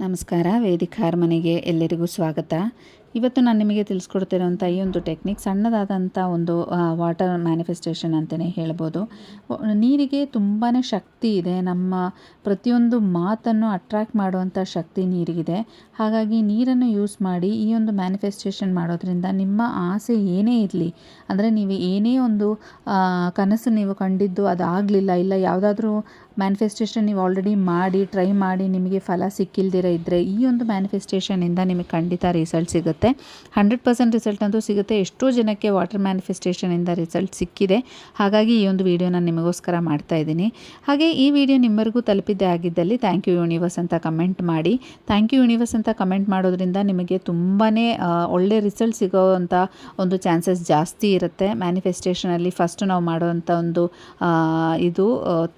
ನಮಸ್ಕಾರ ವೇದಿಕ ಮನೆಗೆ ಎಲ್ಲರಿಗೂ ಸ್ವಾಗತ. ಇವತ್ತು ನಾನು ನಿಮಗೆ ತಿಳಿಸ್ಕೊಡ್ತಿರೋಂಥ ಈ ಒಂದು ಟೆಕ್ನಿಕ್ ಸಣ್ಣದಾದಂಥ ಒಂದು ವಾಟರ್ ಮ್ಯಾನಿಫೆಸ್ಟೇಷನ್ ಅಂತಲೇ ಹೇಳ್ಬೋದು. ನೀರಿಗೆ ತುಂಬಾ ಶಕ್ತಿ ಇದೆ. ನಮ್ಮ ಪ್ರತಿಯೊಂದು ಮಾತನ್ನು ಅಟ್ರ್ಯಾಕ್ಟ್ ಮಾಡುವಂಥ ಶಕ್ತಿ ನೀರಿಗಿದೆ. ಹಾಗಾಗಿ ನೀರನ್ನು ಯೂಸ್ ಮಾಡಿ ಈ ಒಂದು ಮ್ಯಾನಿಫೆಸ್ಟೇಷನ್ ಮಾಡೋದ್ರಿಂದ ನಿಮ್ಮ ಆಸೆ ಏನೇ ಇರಲಿ, ಅಂದರೆ ನೀವು ಏನೇ ಒಂದು ಕನಸು ನೀವು ಕಂಡಿದ್ದು ಅದು ಆಗಲಿಲ್ಲ, ಇಲ್ಲ ಯಾವುದಾದ್ರೂ ಮ್ಯಾನಿಫೆಸ್ಟೇಷನ್ ನೀವು ಆಲ್ರೆಡಿ ಮಾಡಿ, ಟ್ರೈ ಮಾಡಿ ನಿಮಗೆ ಫಲ ಸಿಕ್ಕಿಲ್ದಿರ ಇದ್ದರೆ ಈ ಒಂದು ಮ್ಯಾನಿಫೆಸ್ಟೇಷನಿಂದ ನಿಮಗೆ ಖಂಡಿತ ರಿಸಲ್ಟ್ ಸಿಗುತ್ತೆ. ಹಂಡ್ರೆಡ್ ಪರ್ಸೆಂಟ್ ರಿಸಲ್ಟ್ ಅಂತೂ ಸಿಗುತ್ತೆ. ಎಷ್ಟೋ ಜನಕ್ಕೆ ವಾಟರ್ ಮ್ಯಾನಿಫೆಸ್ಟೇಷನಿಂದ ರಿಸಲ್ಟ್ ಸಿಕ್ಕಿದೆ. ಹಾಗಾಗಿ ಈ ಒಂದು ವಿಡಿಯೋ ನಾನು ನಿಮಗೋಸ್ಕರ ಮಾಡ್ತಾ ಇದ್ದೀನಿ. ಹಾಗೆ ಈ ವಿಡಿಯೋ ನಿಮ್ಮವರೆಗೂ ತಲುಪಿದ್ದೇ ಆಗಿದ್ದಲ್ಲಿ ಥ್ಯಾಂಕ್ ಯು ಯೂನಿವರ್ಸ್ ಅಂತ ಕಮೆಂಟ್ ಮಾಡಿ. ಥ್ಯಾಂಕ್ ಯು ಯೂನಿವರ್ಸ್ ಅಂತ ಕಮೆಂಟ್ ಮಾಡೋದ್ರಿಂದ ನಿಮಗೆ ತುಂಬಾ ಒಳ್ಳೆ ರಿಸಲ್ಟ್ ಸಿಗೋವಂಥ ಒಂದು ಚಾನ್ಸಸ್ ಜಾಸ್ತಿ ಇರುತ್ತೆ. ಮ್ಯಾನಿಫೆಸ್ಟೇಷನಲ್ಲಿ ಫಸ್ಟ್ ನಾವು ಮಾಡುವಂಥ ಒಂದು ಇದು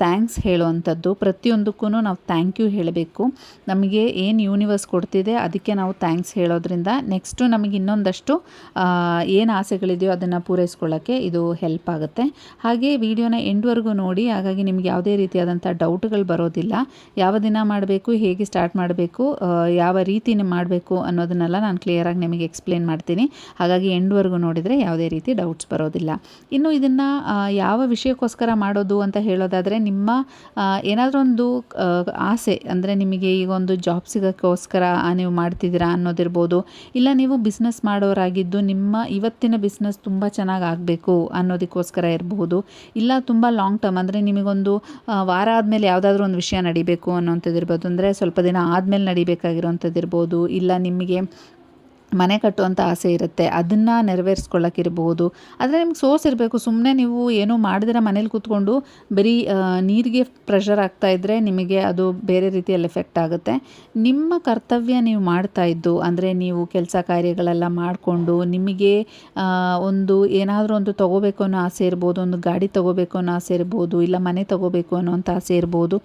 ಥ್ಯಾಂಕ್ಸ್ ಹೇಳುವಂಥದ್ದು. ಪ್ರತಿಯೊಂದಕ್ಕೂ ನಾವು ಥ್ಯಾಂಕ್ ಯು ಹೇಳಬೇಕು. ನಮಗೆ ಏನು ಯೂನಿವರ್ಸ್ ಕೊಡ್ತಿದೆ ಅದಕ್ಕೆ ನಾವು ಥ್ಯಾಂಕ್ಸ್ ಹೇಳೋದ್ರಿಂದ ನೆಕ್ಸ್ಟು ನಮಗೆ ಇನ್ನೊಂದಷ್ಟು ಏನು ಆಸೆಗಳಿದೆಯೋ ಅದನ್ನು ಪೂರೈಸ್ಕೊಳ್ಳೋಕ್ಕೆ ಇದು ಹೆಲ್ಪ್ ಆಗುತ್ತೆ. ಹಾಗೆ ವಿಡಿಯೋನ ಎಂಡ್ವರೆಗೂ ನೋಡಿ, ಹಾಗಾಗಿ ನಿಮ್ಗೆ ಯಾವುದೇ ರೀತಿಯಾದಂಥ ಡೌಟ್ಗಳು ಬರೋದಿಲ್ಲ. ಯಾವ ದಿನ ಮಾಡಬೇಕು, ಹೇಗೆ ಸ್ಟಾರ್ಟ್ ಮಾಡಬೇಕು ಯಾವ ರೀತಿ ಮಾಡಬೇಕು ಅನ್ನೋದನ್ನೆಲ್ಲ ನಾನು ಕ್ಲಿಯರಾಗಿ ನಿಮಗೆ ಎಕ್ಸ್ಪ್ಲೇನ್ ಮಾಡ್ತೀನಿ. ಹಾಗಾಗಿ ಎಂಡ್ವರೆಗೂ ನೋಡಿದರೆ ಯಾವುದೇ ರೀತಿ ಡೌಟ್ಸ್ ಬರೋದಿಲ್ಲ. ಇನ್ನು ಇದನ್ನು ಯಾವ ವಿಷಯಕ್ಕೋಸ್ಕರ ಮಾಡೋದು ಅಂತ ಹೇಳೋದಾದರೆ, ನಿಮ್ಮ ಏನಾದರೂ ಒಂದು ಆಸೆ, ಅಂದರೆ ನಿಮಗೆ ಈಗ ಒಂದು ಜಾಬ್ ಸಿಗೋಕ್ಕೋಸ್ಕರ ನೀವು ಮಾಡ್ತಿದ್ದೀರಾ ಅನ್ನೋದಿರ್ಬೋದು, ಇಲ್ಲ ನೀವು ಬಿಸ್ನೆಸ್ ಮಾಡೋರಾಗಿದ್ದು ನಿಮ್ಮ ಇವತ್ತಿನ ಬಿಸ್ನೆಸ್ ತುಂಬ ಚೆನ್ನಾಗಿ ಆಗಬೇಕು ಅನ್ನೋದಕ್ಕೋಸ್ಕರ ಇರಬಹುದು ಇಲ್ಲ ತುಂಬ ಲಾಂಗ್ ಟರ್ಮ್ ಅಂದರೆ ನಿಮಗೊಂದು ವಾರ ಆದಮೇಲೆ ಯಾವುದಾದ್ರೂ ಒಂದು ವಿಷಯ ನಡಿಬೇಕು ಅನ್ನೋಂಥದ್ದು ಇರ್ಬೋದು ಅಂದರೆ ಸ್ವಲ್ಪ ದಿನ ಆದಮೇಲೆ ನಡಿಬೇಕಾಗಿರೋಂಥದ್ದು ಇರ್ಬೋದು ಇಲ್ಲ ನಿಮಗೆ ಮನೆ ಕಟ್ಟುವಂಥ ಆಸೆ ಇರುತ್ತೆ, ಅದನ್ನು ನೆರವೇರಿಸ್ಕೊಳ್ಳೋಕ್ಕಿರ್ಬೋದು. ಆದರೆ ನಿಮ್ಗೆ ಸೋರ್ಸ್ ಇರಬೇಕು ಸುಮ್ಮನೆ ನೀವು ಏನೂ ಮಾಡಿದ್ರೆ ಮನೇಲಿ ಕೂತ್ಕೊಂಡು ಬರೀ ನೀರಿಗೆ ಪ್ರೆಷರ್ ಆಗ್ತಾ ಇದ್ದರೆ ನಿಮಗೆ ಅದು ಬೇರೆ ರೀತಿಯಲ್ಲಿ ಎಫೆಕ್ಟ್ ಆಗುತ್ತೆ. ನಿಮ್ಮ ಕರ್ತವ್ಯ ನೀವು ಮಾಡ್ತಾ ಇದ್ದು, ಅಂದರೆ ನೀವು ಕೆಲಸ ಕಾರ್ಯಗಳೆಲ್ಲ ಮಾಡಿಕೊಂಡು ನಿಮಗೆ ಒಂದು ಏನಾದರೂ ಒಂದು ತೊಗೋಬೇಕು ಅನ್ನೋ ಆಸೆ ಇರ್ಬೋದು, ಒಂದು ಗಾಡಿ ತೊಗೋಬೇಕು ಅನ್ನೋ ಆಸೆ ಇರ್ಬೋದು, ಇಲ್ಲ ಮನೆ ತೊಗೋಬೇಕು ಅನ್ನೋಂಥ ಆಸೆ ಇರ್ಬೋದು,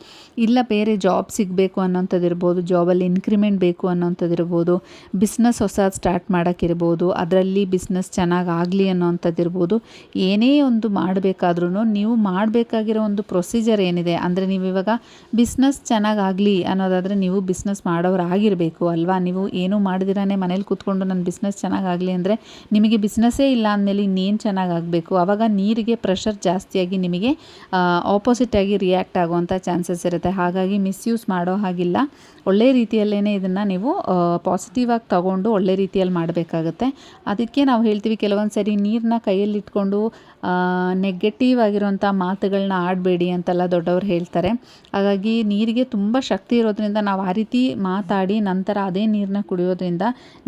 ಇಲ್ಲ ಬೇರೆ ಜಾಬ್ ಸಿಗಬೇಕು ಅನ್ನೋಂಥದ್ದು ಇರ್ಬೋದು ಜಾಬಲ್ಲಿ ಇನ್ಕ್ರಿಮೆಂಟ್ ಬೇಕು ಅನ್ನೋಂಥದ್ದು ಇರ್ಬೋದು ಬಿಸ್ನೆಸ್ ಹೊಸ ಸ್ಟಾರ್ಟ್ ಮಾಡೋಕ್ಕಿರ್ಬೋದು, ಅದರಲ್ಲಿ ಬಿಸ್ನೆಸ್ ಚೆನ್ನಾಗಿ ಆಗಲಿ ಅನ್ನೋವಂಥದ್ದಿರ್ಬೋದು ಏನೇ ಒಂದು ಮಾಡಬೇಕಾದ್ರೂ ನೀವು ಮಾಡಬೇಕಾಗಿರೋ ಒಂದು ಪ್ರೊಸೀಜರ್ ಏನಿದೆ, ಅಂದರೆ ನೀವು ಇವಾಗ ಬಿಸ್ನೆಸ್ ಚೆನ್ನಾಗಾಗಲಿ ಅನ್ನೋದಾದರೆ ನೀವು ಬಿಸ್ನೆಸ್ ಮಾಡೋರಾಗಿರಬೇಕು ಅಲ್ವಾ? ನೀವು ಏನೂ ಮಾಡಿದಿರಾನೆ ಮನೇಲಿ ಕೂತ್ಕೊಂಡು ನನ್ನ ಬಿಸ್ನೆಸ್ ಚೆನ್ನಾಗಾಗಲಿ ಅಂದರೆ ನಿಮಗೆ ಬಿಸ್ನೆಸ್ಸೇ ಇಲ್ಲ ಅಂದಮೇಲೆ ಇನ್ನೇನು ಚೆನ್ನಾಗಾಗಬೇಕು ಆವಾಗ ನೀರಿಗೆ ಪ್ರೆಷರ್ ಜಾಸ್ತಿಯಾಗಿ ನಿಮಗೆ ಆಪೋಸಿಟಾಗಿ ರಿಯಾಕ್ಟ್ ಆಗುವಂಥ ಚಾನ್ಸಸ್ ಇರುತ್ತೆ. ಹಾಗಾಗಿ ಮಿಸ್ಯೂಸ್ ಮಾಡೋ ಹಾಗಿಲ್ಲ. ಒಳ್ಳೆ ರೀತಿಯಲ್ಲೇ ಇದನ್ನು ನೀವು ಪಾಸಿಟಿವ್ ಆಗಿ ತಗೊಂಡು ಒಳ್ಳೆ ರೀತಿಯಲ್ಲಿ ಮಾಡಬೇಕಾಗತ್ತೆ. ಅದಕ್ಕೆ ನಾವು ಹೇಳ್ತೀವಿ ಕೆಲವೊಂದು ಸರಿ ನೀರನ್ನ ಕೈಯಲ್ಲಿಟ್ಕೊಂಡು ನೆಗೆಟಿವ್ ಆಗಿರುವಂಥ ಮಾತುಗಳನ್ನ ಆಡಬೇಡಿ ಅಂತೆಲ್ಲ ದೊಡ್ಡವರು ಹೇಳ್ತಾರೆ. ಹಾಗಾಗಿ ನೀರಿಗೆ ತುಂಬ ಶಕ್ತಿ ಇರೋದ್ರಿಂದ ನಾವು ಆ ರೀತಿ ಮಾತಾಡಿ ನಂತರ ಅದೇ ನೀರನ್ನ ಕುಡಿಯೋದ್ರಿಂದ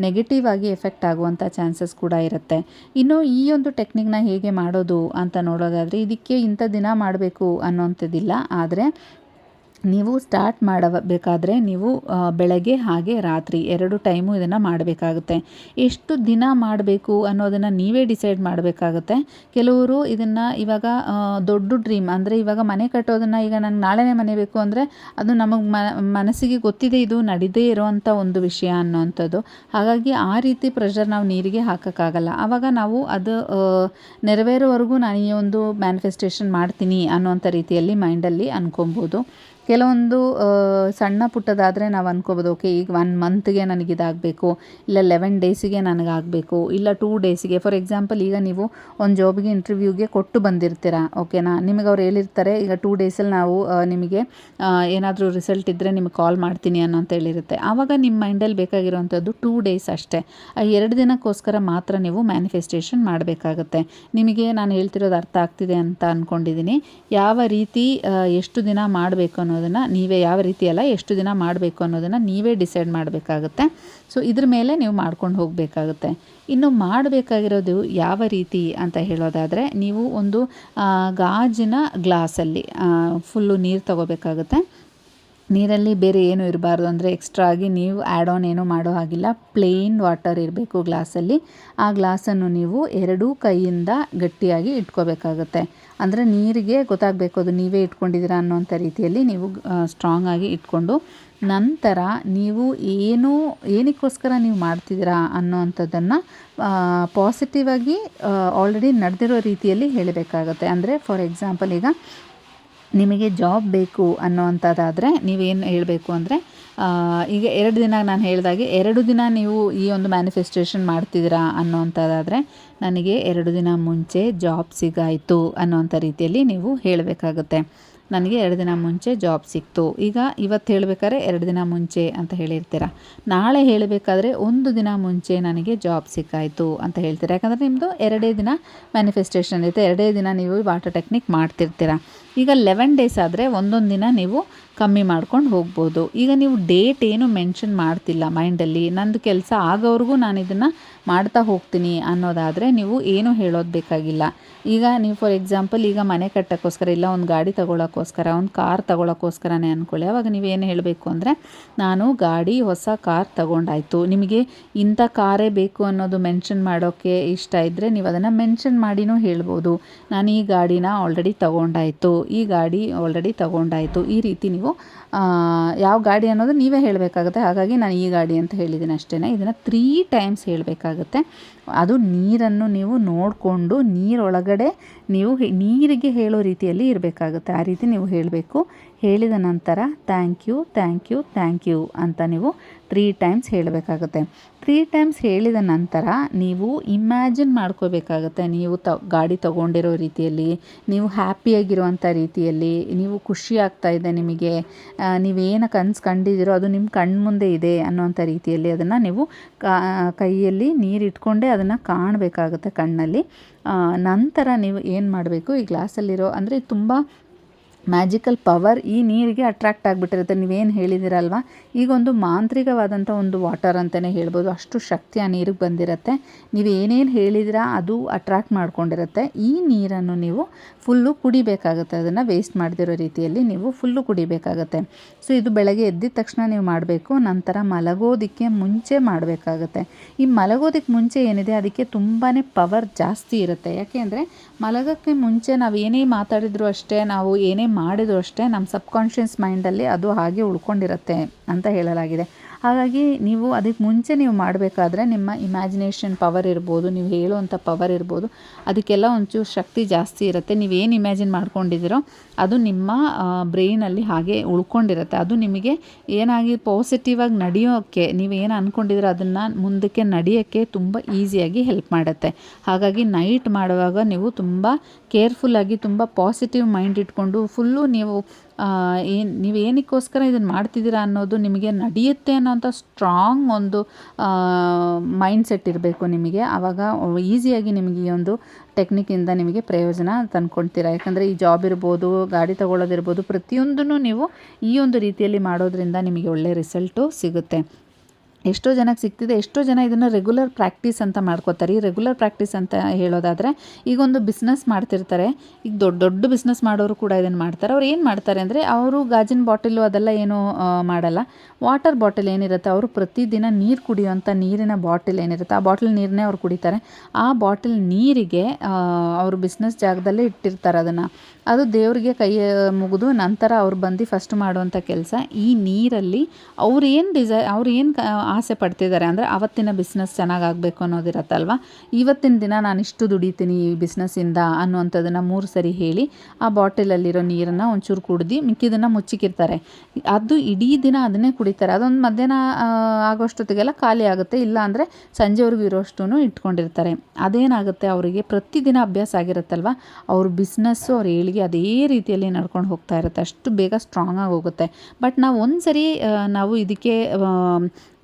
ನೆಗೆಟಿವ್ ಆಗಿ ಎಫೆಕ್ಟ್ ಆಗುವಂಥ ಚಾನ್ಸಸ್ ಕೂಡ ಇರುತ್ತೆ. ಇನ್ನು ಈ ಒಂದು ಟೆಕ್ನಿಕ್ನ ಹೇಗೆ ಮಾಡೋದು ಅಂತ ನೋಡೋದಾದರೆ, ಇದಕ್ಕೆ ಇಂಥ ದಿನ ಮಾಡಬೇಕು ಅನ್ನೋಂಥದ್ದಿಲ್ಲ. ಆದರೆ ನೀವು ಸ್ಟಾರ್ಟ್ ಮಾಡಬೇಕಾದ್ರೆ ನೀವು ಬೆಳಗ್ಗೆ ಹಾಗೆ ರಾತ್ರಿ ಎರಡು ಟೈಮು ಇದನ್ನು ಮಾಡಬೇಕಾಗುತ್ತೆ. ಎಷ್ಟು ದಿನ ಮಾಡಬೇಕು ಅನ್ನೋದನ್ನು ನೀವೇ ಡಿಸೈಡ್ ಮಾಡಬೇಕಾಗುತ್ತೆ. ಕೆಲವರು ಇದನ್ನು ಇವಾಗ ದೊಡ್ಡ ಡ್ರೀಮ್ ಅಂದರೆ ಇವಾಗ ಮನೆ ಕಟ್ಟೋದನ್ನು ಈಗ ನನಗೆ ನಾಳೆನೇ ಮನೆ ಬೇಕು ಅಂದರೆ ಅದು ನಮಗೆ ಮನಸ್ಸಿಗೆ ಗೊತ್ತಿದೆ ಇದು ನಡೀದೇ ಇರೋವಂಥ ಒಂದು ವಿಷಯ ಅನ್ನೋವಂಥದ್ದು ಹಾಗಾಗಿ ಆ ರೀತಿ ಪ್ರೆಷರ್ ನಾವು ನೀರಿಗೆ ಹಾಕೋಕ್ಕಾಗಲ್ಲ. ಆವಾಗ ನಾವು ಅದು ನೆರವೇರೋವರೆಗೂ ನಾನು ಈ ಒಂದು ಮ್ಯಾನಿಫೆಸ್ಟೇಷನ್ ಮಾಡ್ತೀನಿ ಅನ್ನೋವಂಥ ರೀತಿಯಲ್ಲಿ ಮೈಂಡಲ್ಲಿ ಅನ್ಕೊಬೋದು. ಕೆಲವೊಂದು ಸಣ್ಣ ಪುಟ್ಟದಾದರೆ ನಾವು ಅನ್ಕೋಬೋದು, ಓಕೆ, ಈಗ ಒನ್ ಮಂತ್ಗೆ ನನಗೆ ಇದಾಗಬೇಕು, ಇಲ್ಲ ಲೆವೆನ್ ಡೇಸಿಗೆ ನನಗಾಗಬೇಕು, ಇಲ್ಲ ಟೂ ಡೇಸಿಗೆ ಫಾರ್ ಎಕ್ಸಾಂಪಲ್ ಈಗ ನೀವು ಒಂದು ಜಾಬಿಗೆ ಇಂಟರ್ವ್ಯೂಗೆ ಕೊಟ್ಟು ಬಂದಿರ್ತೀರಾ, ಓಕೆನಾ? ನಿಮಗೆ ಅವ್ರು ಹೇಳಿರ್ತಾರೆ, ಈಗ ಟೂ ಡೇಸಲ್ಲಿ ನಾವು ನಿಮಗೆ ಏನಾದರೂ ರಿಸಲ್ಟ್ ಇದ್ದರೆ ನಿಮಗೆ ಕಾಲ್ ಮಾಡ್ತೀನಿ ಅನ್ನೋ ಅಂತ ಹೇಳಿರುತ್ತೆ. ಆವಾಗ ನಿಮ್ಮ ಮೈಂಡಲ್ಲಿ ಬೇಕಾಗಿರುವಂಥದ್ದು ಟೂ ಡೇಸ್ ಅಷ್ಟೇ. ಆ ಎರಡು ದಿನಕ್ಕೋಸ್ಕರ ಮಾತ್ರ ನೀವು ಮ್ಯಾನಿಫೆಸ್ಟೇಷನ್ ಮಾಡಬೇಕಾಗುತ್ತೆ. ನಿಮಗೆ ನಾನು ಹೇಳ್ತಿರೋದು ಅರ್ಥ ಆಗ್ತಿದೆ ಅಂತ ಅಂದ್ಕೊಂಡಿದ್ದೀನಿ ಯಾವ ರೀತಿ ಎಷ್ಟು ದಿನ ಮಾಡಬೇಕು ಅನ್ನೋದನ್ನು ನೀವೇ ಯಾವ ರೀತಿ ಅಲ್ಲ ಎಷ್ಟು ದಿನ ಮಾಡಬೇಕು ಅನ್ನೋದನ್ನು ನೀವೇ ಡಿಸೈಡ್ ಮಾಡಬೇಕಾಗುತ್ತೆ. ಸೊ ಇದ್ರ ಮೇಲೆ ನೀವು ಮಾಡ್ಕೊಂಡು ಹೋಗಬೇಕಾಗುತ್ತೆ. ಇನ್ನು ಮಾಡಬೇಕಾಗಿರೋದು ಯಾವ ರೀತಿ ಅಂತ ಹೇಳೋದಾದರೆ, ನೀವು ಒಂದು ಗಾಜಿನ ಗ್ಲಾಸಲ್ಲಿ ಫುಲ್ಲು ನೀರು ತಗೋಬೇಕಾಗುತ್ತೆ. ನೀರಲ್ಲಿ ಬೇರೆ ಏನು ಇರಬಾರ್ದು ಅಂದರೆ ಎಕ್ಸ್ಟ್ರಾ ಆಗಿ ನೀವು ಆ್ಯಡ್ ಆನ್ ಏನೂ ಮಾಡೋ ಹಾಗಿಲ್ಲ. ಪ್ಲೇನ್ ವಾಟರ್ ಇರಬೇಕು ಗ್ಲಾಸಲ್ಲಿ ಆ ಗ್ಲಾಸನ್ನು ನೀವು ಎರಡೂ ಕೈಯಿಂದ ಗಟ್ಟಿಯಾಗಿ ಇಟ್ಕೋಬೇಕಾಗುತ್ತೆ. ಅಂದರೆ ನೀರಿಗೆ ಗೊತ್ತಾಗಬೇಕು ಅದು ನೀವೇ ಇಟ್ಕೊಂಡಿದ್ದೀರಾ ಅನ್ನೋಂಥ ರೀತಿಯಲ್ಲಿ ನೀವು ಸ್ಟ್ರಾಂಗ್ ಆಗಿ ಇಟ್ಕೊಂಡು ನಂತರ ನೀವು ಏನು, ಏನಕ್ಕೋಸ್ಕರ ನೀವು ಮಾಡ್ತಿದ್ದೀರಾ ಅನ್ನೋವಂಥದ್ದನ್ನು ಪಾಸಿಟಿವ್ ಆಗಿ ಆಲ್ರೆಡಿ ನಡೆದಿರೋ ರೀತಿಯಲ್ಲಿ ಹೇಳಬೇಕಾಗುತ್ತೆ. ಅಂದರೆ ಫಾರ್ ಎಕ್ಸಾಂಪಲ್ ಈಗ ನಿಮಗೆ ಜಾಬ್ ಬೇಕು ಅನ್ನೋವಂಥದ್ದಾದರೆ ನೀವೇನು ಹೇಳಬೇಕು ಅಂದರೆ ಈಗ ಎರಡು ದಿನ ನಾನು ಹೇಳಿದಾಗೆ ಎರಡು ದಿನ ನೀವು ಈ ಒಂದು ಮ್ಯಾನಿಫೆಸ್ಟೇಷನ್ ಮಾಡ್ತಿದ್ದೀರಾ ಅನ್ನೋವಂಥದ್ದಾದರೆ ನನಗೆ ಎರಡು ದಿನ ಮುಂಚೆ ಜಾಬ್ ಸಿಗಾಯಿತು ಅನ್ನೋವಂಥ ರೀತಿಯಲ್ಲಿ ನೀವು ಹೇಳಬೇಕಾಗುತ್ತೆ. ನನಗೆ ಎರಡು ದಿನ ಮುಂಚೆ ಜಾಬ್ ಸಿಕ್ತು. ಈಗ ಇವತ್ತು ಹೇಳಬೇಕಾದ್ರೆ ಎರಡು ದಿನ ಮುಂಚೆ ಅಂತ ಹೇಳಿರ್ತೀರ? ನಾಳೆ ಹೇಳಬೇಕಾದ್ರೆ ಒಂದು ದಿನ ಮುಂಚೆ ನನಗೆ ಜಾಬ್ ಸಿಕ್ಕಾಯಿತು ಅಂತ ಹೇಳ್ತೀರಾ? ಯಾಕಂದರೆ ನಿಮ್ಮದು ಎರಡೇ ದಿನ ಮ್ಯಾನಿಫೆಸ್ಟೇಷನ್ ಇರುತ್ತೆ. ಎರಡೇ ದಿನ ನೀವು ವಾಟರ್ ಟೆಕ್ನಿಕ್ ಮಾಡ್ತಿರ್ತೀರ. ಈಗ ಲೆವೆನ್ ಡೇಸ್ ಆದರೆ ಒಂದೊಂದು ದಿನ ನೀವು ಕಮ್ಮಿ ಮಾಡ್ಕೊಂಡು ಹೋಗ್ಬೋದು. ಈಗ ನೀವು ಡೇಟ್ ಏನು ಮೆನ್ಷನ್ ಮಾಡ್ತಿಲ್ಲ ಮೈಂಡಲ್ಲಿ ನಂದು ಕೆಲಸ ಆಗೋವರೆಗೂ ನಾನು ಇದನ್ನು ಮಾಡ್ತಾ ಹೋಗ್ತೀನಿ ಅನ್ನೋದಾದರೆ ನೀವು ಏನು ಹೇಳೋದು ಬೇಕಾಗಿಲ್ಲ. ಈಗ ನೀವು ಫಾರ್ ಎಕ್ಸಾಂಪಲ್ ಈಗ ಮನೆ ಕಟ್ಟೋಕ್ಕೋಸ್ಕರ ಇಲ್ಲ, ಒಂದು ಗಾಡಿ ತೊಗೊಳಕ್ಕೋಸ್ಕರ, ಒಂದು ಕಾರ್ ತೊಗೊಳಕ್ಕೋಸ್ಕರನೇ ಅಂದ್ಕೊಳ್ಳಿ ಅವಾಗ ನೀವೇನು ಹೇಳಬೇಕು ಅಂದರೆ, ನಾನು ಗಾಡಿ, ಹೊಸ ಕಾರ್ ತಗೊಂಡಾಯಿತು. ನಿಮಗೆ ಇಂಥ ಕಾರೇ ಬೇಕು ಅನ್ನೋದು ಮೆನ್ಷನ್ ಮಾಡೋಕ್ಕೆ ಇಷ್ಟ ಇದ್ದರೆ ನೀವು ಅದನ್ನು ಮೆನ್ಷನ್ ಮಾಡಿನೂ ಹೇಳ್ಬೋದು. ನಾನು ಈ ಗಾಡಿನ ಆಲ್ರೆಡಿ ತಗೊಂಡಾಯಿತು. ಈ ಗಾಡಿ ಆಲ್ರೆಡಿ ತಗೊಂಡಾಯಿತು. ಈ ರೀತಿ ನೀವು ಯಾವ ಗಾಡಿ ಅನ್ನೋದು ನೀವೇ ಹೇಳಬೇಕಾಗುತ್ತೆ. ಹಾಗಾಗಿ ನಾನು ಈ ಗಾಡಿ ಅಂತ ಹೇಳಿದ್ದೀನಿ ಅಷ್ಟೇ ಇದನ್ನು ತ್ರೀ ಟೈಮ್ಸ್ ಹೇಳಬೇಕಾಗುತ್ತೆ. ಅದು ನೀರನ್ನು ನೀವು ನೋಡಿಕೊಂಡು ನೀರೊಳಗಡೆ ನೀವು ನೀರಿಗೆ ಹೇಳೋ ರೀತಿಯಲ್ಲಿ ಇರಬೇಕಾಗುತ್ತೆ. ಆ ರೀತಿ ನೀವು ಹೇಳಬೇಕು. ಹೇಳಿದ ನಂತರ thank you thank you thank you ಅಂತ ನೀವು ತ್ರೀ ಟೈಮ್ಸ್ ಹೇಳಬೇಕಾಗುತ್ತೆ. ತ್ರೀ ಟೈಮ್ಸ್ ಹೇಳಿದ ನಂತರ ನೀವು ಇಮ್ಯಾಜಿನ್ ಮಾಡ್ಕೋಬೇಕಾಗತ್ತೆ. ನೀವು ತ, ಗಾಡಿ ತೊಗೊಂಡಿರೋ ರೀತಿಯಲ್ಲಿ, ನೀವು ಹ್ಯಾಪಿಯಾಗಿರುವಂಥ ರೀತಿಯಲ್ಲಿ, ನೀವು ಖುಷಿ ಆಗ್ತಾ ಇದೆ ನಿಮಗೆ ನೀವೇನು ಕನ್ಸು ಕಂಡಿದ್ದೀರೋ ಅದು ನಿಮ್ಮ ಕಣ್ಣು ಮುಂದೆ ಇದೆ ಅನ್ನೋವಂಥ ರೀತಿಯಲ್ಲಿ ಅದನ್ನು ನೀವು ಕೈಯಲ್ಲಿ ನೀರು ಇಟ್ಕೊಂಡೇ ಅದನ್ನು ಕಾಣಬೇಕಾಗುತ್ತೆ ಕಣ್ಣಲ್ಲಿ. ನಂತರ ನೀವು ಏನು ಮಾಡಬೇಕು? ಈ ಗ್ಲಾಸಲ್ಲಿರೋ ಅಂದರೆ ತುಂಬ ಮ್ಯಾಜಿಕಲ್ ಪವರ್ ಈ ನೀರಿಗೆ ಅಟ್ರಾಕ್ಟ್ ಆಗಿಬಿಟ್ಟಿರುತ್ತೆ. ನೀವೇನು ಹೇಳಿದಿರಲ್ವ? ಈಗ ಒಂದು ಮಾಂತ್ರಿಕವಾದಂಥ ಒಂದು ವಾಟರ್ ಅಂತಲೇ ಹೇಳ್ಬೋದು. ಅಷ್ಟು ಶಕ್ತಿ ಆ ನೀರಿಗೆ ಬಂದಿರುತ್ತೆ. ನೀವು ಏನೇನು ಹೇಳಿದಿರಾ ಅದು ಅಟ್ರಾಕ್ಟ್ ಮಾಡ್ಕೊಂಡಿರುತ್ತೆ. ಈ ನೀರನ್ನು ನೀವು ಫುಲ್ಲು ಕುಡಿಬೇಕಾಗುತ್ತೆ. ಅದನ್ನು ವೇಸ್ಟ್ ಮಾಡದಿರೋ ರೀತಿಯಲ್ಲಿ ನೀವು ಫುಲ್ಲು ಕುಡಿಬೇಕಾಗುತ್ತೆ. ಸೊ, ಇದು ಬೆಳಗ್ಗೆ ಎದ್ದಿದ ತಕ್ಷಣ ನೀವು ಮಾಡಬೇಕು. ನಂತರ ಮಲಗೋದಕ್ಕೆ ಮುಂಚೆ ಮಾಡಬೇಕಾಗುತ್ತೆ. ಈ ಮಲಗೋದಕ್ಕೆ ಮುಂಚೆ ಏನಿದೆ? ಅದಕ್ಕೆ ತುಂಬಾ ಪವರ್ ಜಾಸ್ತಿ ಇರುತ್ತೆ. ಯಾಕೆ ಅಂದರೆ ಮಲಗೋಕ್ಕೆ ಮುಂಚೆ ನಾವು ಏನೇ ಮಾತಾಡಿದ್ರು ಅಷ್ಟೇ ನಾವು ಏನೇ ಮಾಡಿದ್ರು ಅಷ್ಟೇ ನಮ್ಮ ಸಬ್ಕಾನ್ಷಿಯಸ್ ಮೈಂಡಲ್ಲಿ ಅದು ಹಾಗೆ ಉಳ್ಕೊಂಡಿರುತ್ತೆ ಅಂತ ಹೇಳಲಾಗಿದೆ. ಹಾಗಾಗಿ ನೀವು ಅದಕ್ಕೆ ಮುಂಚೆ ನೀವು ಮಾಡಬೇಕಾದ್ರೆ ನಿಮ್ಮ ಇಮ್ಯಾಜಿನೇಷನ್ ಪವರ್ ಇರ್ಬೋದು, ನೀವು ಹೇಳುವಂಥ ಪವರ್ ಇರ್ಬೋದು, ಅದಕ್ಕೆಲ್ಲ ಒಂಚೂರು ಶಕ್ತಿ ಜಾಸ್ತಿ ಇರುತ್ತೆ. ನೀವೇನು ಇಮ್ಯಾಜಿನ್ ಮಾಡ್ಕೊಂಡಿದ್ದೀರೋ ಅದು ನಿಮ್ಮ ಬ್ರೈನಲ್ಲಿ ಹಾಗೆ ಉಳ್ಕೊಂಡಿರುತ್ತೆ. ಅದು ನಿಮಗೆ ಏನಾಗಿ ಪಾಸಿಟಿವ್ ಆಗಿ ನಡೆಯೋಕ್ಕೆ ನೀವೇನು ಅಂದ್ಕೊಂಡಿದ್ರೆ ಅದನ್ನು ಮುಂದಕ್ಕೆ ನಡೆಯೋಕ್ಕೆ ತುಂಬ ಈಸಿಯಾಗಿ ಹೆಲ್ಪ್ ಮಾಡುತ್ತೆ. ಹಾಗಾಗಿ ನೈಟ್ ಮಾಡುವಾಗ ನೀವು ತುಂಬ ಕೇರ್ಫುಲ್ಲಾಗಿ ತುಂಬ ಪಾಸಿಟಿವ್ ಮೈಂಡ್ ಇಟ್ಕೊಂಡು ಫುಲ್ಲು ನೀವು ಏನು ನೀವು ಏನಕ್ಕೋಸ್ಕರ ಇದನ್ನು ಮಾಡ್ತಿದ್ದೀರಾ ಅನ್ನೋದು ನಿಮಗೆ ನಡೆಯುತ್ತೆ ಅನ್ನೋಂಥ ಸ್ಟ್ರಾಂಗ್ ಒಂದು ಮೈಂಡ್ ಸೆಟ್ ಇರಬೇಕು ನಿಮಗೆ. ಆವಾಗ ಈಸಿಯಾಗಿ ನಿಮಗೆ ಈ ಒಂದು ಟೆಕ್ನಿಕ್ಕಿಂದ ನಿಮಗೆ ಪ್ರಯೋಜನ ತಂದ್ಕೊಳ್ತೀರಾ ಯಾಕಂದರೆ ಈ ಜಾಬ್ ಇರ್ಬೋದು, ಗಾಡಿ ತೊಗೊಳ್ಳೋದಿರ್ಬೋದು ಪ್ರತಿಯೊಂದನ್ನು ನೀವು ಈ ಒಂದು ರೀತಿಯಲ್ಲಿ ಮಾಡೋದ್ರಿಂದ ನಿಮಗೆ ಒಳ್ಳೆಯ ರಿಸಲ್ಟು ಸಿಗುತ್ತೆ. ಎಷ್ಟೋ ಜನಕ್ಕೆ ಸಿಗ್ತಿದೆ, ಎಷ್ಟೋ ಜನ ಇದನ್ನು ರೆಗ್ಯುಲರ್ ಪ್ರಾಕ್ಟೀಸ್ ಅಂತ ಮಾಡ್ಕೋತಾರೆ. ಈ ರೆಗ್ಯುಲರ್ ಪ್ರಾಕ್ಟೀಸ್ ಅಂತ ಹೇಳೋದಾದರೆ ಈಗ ಒಂದು ಬಿಸ್ನೆಸ್ ಮಾಡ್ತಿರ್ತಾರೆ. ಈಗ ದೊಡ್ಡ ದೊಡ್ಡ ಬಿಸ್ನೆಸ್ ಮಾಡೋರು ಕೂಡ ಇದನ್ನು ಮಾಡ್ತಾರೆ. ಅವ್ರು ಏನು ಮಾಡ್ತಾರೆ ಅಂದರೆ, ಅವರು ಗಾಜಿನ ಬಾಟಲು ಅದೆಲ್ಲ ಏನು ಮಾಡಲ್ಲ. ವಾಟರ್ ಬಾಟಲ್ ಏನಿರುತ್ತೆ, ಅವರು ಪ್ರತಿದಿನ ನೀರು ಕುಡಿಯುವಂಥ ನೀರಿನ ಬಾಟಲ್ ಏನಿರುತ್ತೆ, ಆ ಬಾಟಲ್ ನೀರನ್ನೇ ಅವ್ರು ಕುಡಿತಾರೆ. ಆ ಬಾಟಲ್ ನೀರಿಗೆ ಅವರು ಬಿಸ್ನೆಸ್ ಜಾಗದಲ್ಲೇ ಇಟ್ಟಿರ್ತಾರೆ ಅದನ್ನು. ಅದು ದೇವರಿಗೆ ಕೈ ಮುಗಿದು ನಂತರ ಅವ್ರು ಬಂದು ಫಸ್ಟ್ ಮಾಡುವಂಥ ಕೆಲಸ. ಈ ನೀರಲ್ಲಿ ಅವ್ರು ಏನು ಡಿಸೈ, ಅವ್ರು ಏನು ಆಸೆ ಪಡ್ತಿದ್ದಾರೆ ಅಂದರೆ ಅವತ್ತಿನ ಬಿಸ್ನೆಸ್ ಚೆನ್ನಾಗಾಗಬೇಕು ಅನ್ನೋದಿರತ್ತಲ್ವ? ಇವತ್ತಿನ ದಿನ ನಾನು ಇಷ್ಟು ದುಡಿತೀನಿ ಈ ಬಿಸ್ನೆಸ್ಸಿಂದ ಅನ್ನುವಂಥದ್ದನ್ನು ಮೂರು ಸರಿ ಹೇಳಿ ಆ ಬಾಟಲಲ್ಲಿರೋ ನೀರನ್ನು ಒಂಚೂರು ಕುಡ್ದು ಮಿಕ್ಕಿದನ್ನು ಮುಚ್ಚಿಕ್ಕಿರ್ತಾರೆ ಅದು ಇಡೀ ದಿನ ಅದನ್ನೇ ಕುಡಿತಾರೆ. ಅದೊಂದು ಮಧ್ಯಾಹ್ನ ಆಗೋಷ್ಟೊತ್ತಿಗೆಲ್ಲ ಖಾಲಿ ಆಗುತ್ತೆ. ಇಲ್ಲ ಅಂದರೆ ಸಂಜೆವರೆಗೂ ಇರೋಷ್ಟು ಇಟ್ಕೊಂಡಿರ್ತಾರೆ. ಅದೇನಾಗುತ್ತೆ, ಅವರಿಗೆ ಪ್ರತಿದಿನ ಅಭ್ಯಾಸ ಆಗಿರುತ್ತಲ್ವ? ಅವ್ರ ಬಿಸ್ನೆಸ್ಸು ಅವ್ರ ಏಳಿಗೆ ಅದೇ ರೀತಿಯಲ್ಲಿ ನಡ್ಕೊಂಡು ಹೋಗ್ತಾ ಇರುತ್ತೆ. ಅಷ್ಟು ಬೇಗ ಸ್ಟ್ರಾಂಗ್ ಹೋಗುತ್ತೆ. ಬಟ್ ನಾವು ಒಂದು ಸರಿ ನಾವು ಇದಕ್ಕೆ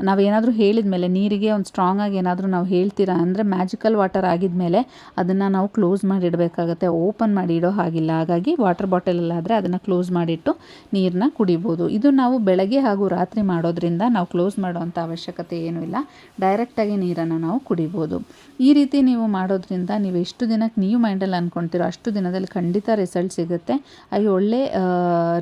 ನಾವೇನಾದರೂ ಹೇಳಿದ ಮೇಲೆ ನೀರಿಗೆ ಒಂದು ಸ್ಟ್ರಾಂಗ್ ಆಗಿ ಏನಾದರೂ ನಾವು ಹೇಳ್ತೀರಾ ಅಂದರೆ ಮ್ಯಾಜಿಕಲ್ ವಾಟರ್ ಆಗಿದ್ಮೇಲೆ ಅದನ್ನು ನಾವು ಕ್ಲೋಸ್ ಮಾಡಿ ಇಡಬೇಕಾಗತ್ತೆ ಓಪನ್ ಮಾಡಿ ಇಡೋ ಹಾಗಿಲ್ಲ. ಹಾಗಾಗಿ ವಾಟರ್ ಬಾಟಲಲ್ಲಾದರೆ ಅದನ್ನು ಕ್ಲೋಸ್ ಮಾಡಿಟ್ಟು ನೀರನ್ನ ಕುಡಿಬೋದು. ಇದು ನಾವು ಬೆಳಗ್ಗೆ ಹಾಗೂ ರಾತ್ರಿ ಮಾಡೋದ್ರಿಂದ ನಾವು ಕ್ಲೋಸ್ ಮಾಡೋವಂಥ ಅವಶ್ಯಕತೆ ಏನೂ ಇಲ್ಲ. ಡೈರೆಕ್ಟಾಗಿ ನೀರನ್ನು ನಾವು ಕುಡಿಬೋದು. ಈ ರೀತಿ ನೀವು ಮಾಡೋದ್ರಿಂದ ನೀವು ಎಷ್ಟು ದಿನಕ್ಕೆ ನೀವು ಮೈಂಡಲ್ಲಿ ಅಂದ್ಕೊಳ್ತೀರೋ ಅಷ್ಟು ದಿನದಲ್ಲಿ ಖಂಡಿತ ರಿಸಲ್ಟ್ ಸಿಗುತ್ತೆ. ಹಾಗೆ ಒಳ್ಳೆ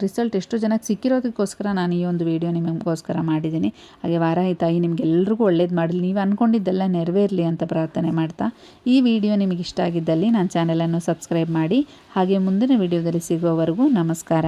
ರಿಸಲ್ಟ್ ಎಷ್ಟು ಜನಕ್ಕೆ ಸಿಕ್ಕಿರೋದಕ್ಕೋಸ್ಕರ ನಾನು ಈ ಒಂದು ವಿಡಿಯೋ ನಿಮಗೋಸ್ಕರ ಮಾಡಿದ್ದೀನಿ. ಹಾಗೆ ವಾರ ತಾಯಿ ನಿಮಗೆಲ್ರಿಗೂ ಒಳ್ಳೇದು ಮಾಡಲಿ. ನೀವು ಅಂದ್ಕೊಂಡಿದ್ದೆಲ್ಲ ನೆರವೇರಲಿ ಅಂತ ಪ್ರಾರ್ಥನೆ ಮಾಡ್ತಾ, ಈ ವಿಡಿಯೋ ನಿಮಗೆ ಇಷ್ಟ ಆಗಿದ್ದಲ್ಲಿ ನನ್ನ ಚಾನಲನ್ನು ಸಬ್ಸ್ಕ್ರೈಬ್ ಮಾಡಿ, ಹಾಗೆ ಮುಂದಿನ ವಿಡಿಯೋದಲ್ಲಿ ಸಿಗುವವರೆಗೂ ನಮಸ್ಕಾರ.